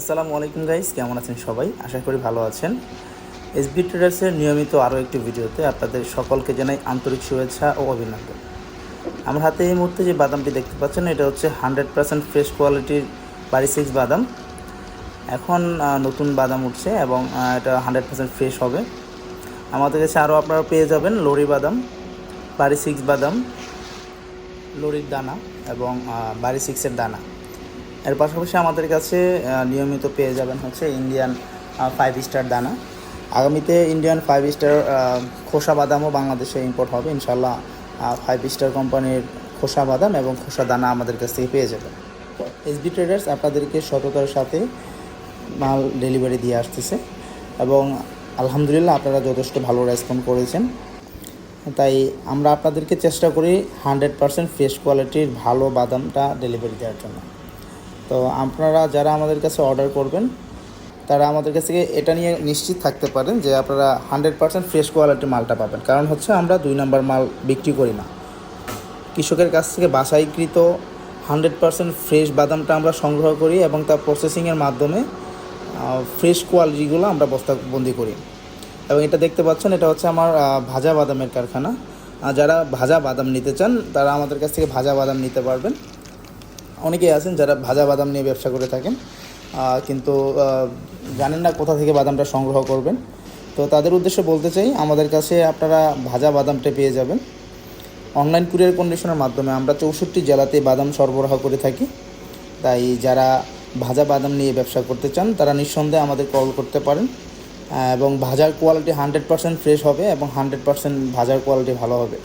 আসসালামু আলাইকুম গাইস, কেমন আছেন সবাই? আশা করি ভালো আছেন। এসবি ট্রেডার্সের নিয়মিত আরও একটি ভিডিওতে আপনাদের সকলকে জানাই আন্তরিক শুভেচ্ছা ও অভিনন্দন। আমার হাতে এই মুহূর্তে যে বাদামটি দেখতে পাচ্ছেন, এটা হচ্ছে হান্ড্রেড পার্সেন্ট ফ্রেশ কোয়ালিটির বাড়ি সিক্স বাদাম। এখন নতুন বাদাম উঠছে এবং এটা হান্ড্রেড পার্সেন্ট ফ্রেশ হবে। আমাদের কাছে আরও আপনারা পেয়ে যাবেন লরি বাদাম বাড়ি সিক্স বাদাম, লরির দানা এবং বাড়ি সিক্সের দানা। এর পাশাপাশি আমাদের কাছে নিয়মিত পেয়ে যাবেন হচ্ছে ইন্ডিয়ান ফাইভ স্টার দানা। আগামীতে ইন্ডিয়ান ফাইভ স্টার খোসা বাদামও বাংলাদেশে ইম্পোর্ট হবে। ইনশাল্লাহ ফাইভ স্টার কোম্পানির খোসা বাদাম এবং খোসা দানা আমাদের কাছ থেকে পেয়ে যাবেন। এসবি ট্রেডার্স আপনাদেরকে সততার সাথে মাল ডেলিভারি দিয়ে আসতেছে এবং আলহামদুলিল্লাহ আপনারা যথেষ্ট ভালো রেসপন্ড করেছেন। তাই আমরা আপনাদেরকে চেষ্টা করি হান্ড্রেড পারসেন্ট ফ্রেশ কোয়ালিটির ভালো বাদামটা ডেলিভারি দেওয়ার জন্য। তো আপনারা যারা আমাদের কাছে অর্ডার করবেন, তারা আমাদের কাছ থেকে এটা নিয়ে নিশ্চিত থাকতে পারেন যে আপনারা হান্ড্রেড পার্সেন্ট ফ্রেশ কোয়ালিটির মালটা পাবেন। কারণ হচ্ছে আমরা দুই নম্বর মাল বিক্রি করি না। কৃষকের কাছ থেকে বাসাইকৃত হান্ড্রেড পার্সেন্ট ফ্রেশ বাদামটা আমরা সংগ্রহ করি এবং তার প্রসেসিংয়ের মাধ্যমে ফ্রেশ কোয়ালিটিগুলো আমরা বস্তাবন্দি করি। এবং এটা দেখতে পাচ্ছেন, এটা হচ্ছে আমার ভাজা বাদামের কারখানা। যারা ভাজা বাদাম নিতে চান, তারা আমাদের কাছ থেকে ভাজা বাদাম নিতে পারবেন। অনেকেই আছেন যারা ভাজা বাদাম নিয়ে ব্যবসা করে থাকেন কিন্তু জানেন না কোথা থেকে বাদামটা সংগ্রহ করবেন। তো তাদের উদ্দেশ্যে বলতে চাই, আমাদের কাছে আপনারা ভাজা বাদামটা পেয়ে যাবেন। অনলাইন কুরিয়ার কন্ডিশনের মাধ্যমে আমরা চৌষট্টি জেলাতে বাদাম সরবরাহ করে থাকি। তাই যারা ভাজা বাদাম নিয়ে ব্যবসা করতে চান, তারা নিঃসন্দেহে আমাদের কল করতে পারেন। এবং ভাজার কোয়ালিটি হান্ড্রেড পার্সেন্ট ফ্রেশ হবে এবং হান্ড্রেড পার্সেন্ট ভাজার কোয়ালিটি ভালো হবে।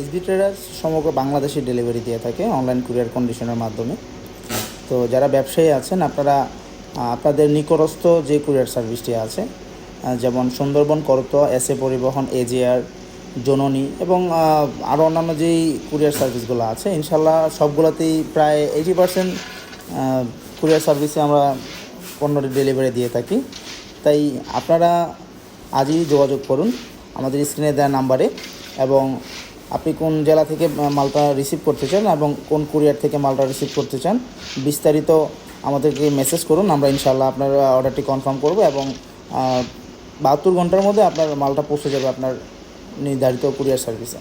এসবি ট্রেডার্স সমগ্র বাংলাদেশে ডেলিভারি দিয়ে থাকে অনলাইন কুরিয়ার কন্ডিশনের মাধ্যমে। তো যারা ব্যবসায়ী আছেন, আপনারা আপনাদের নিকটস্থ যে কুরিয়ার সার্ভিসটি আছে যেমন সুন্দরবন, করতোয়া, এস এ পরিবহন, এজিআর, জননী এবং আরও অন্যান্য যেই কুরিয়ার সার্ভিসগুলো আছে ইনশাল্লাহ সবগুলোতেই প্রায় এইটি পার্সেন্ট কুরিয়ার সার্ভিসে আমরা পণ্যটি ডেলিভারি দিয়ে থাকি। তাই আপনারা আজই যোগাযোগ করুন আমাদের স্ক্রিনে দেওয়া নাম্বারে এবং আপনি কোন জেলা থেকে মালটা রিসিভ করতে চান এবং কোন কুরিয়ার থেকে মালটা রিসিভ করতে চান, বিস্তারিত আমাদেরকে মেসেজ করুন, আমরা ইনশাল্লাহ আপনার অর্ডারটি কনফার্ম করব এবং বাহাত্তর ঘণ্টার মধ্যে আপনার মালটা পৌঁছে যাবে আপনার নির্ধারিত কুরিয়ার সার্ভিসে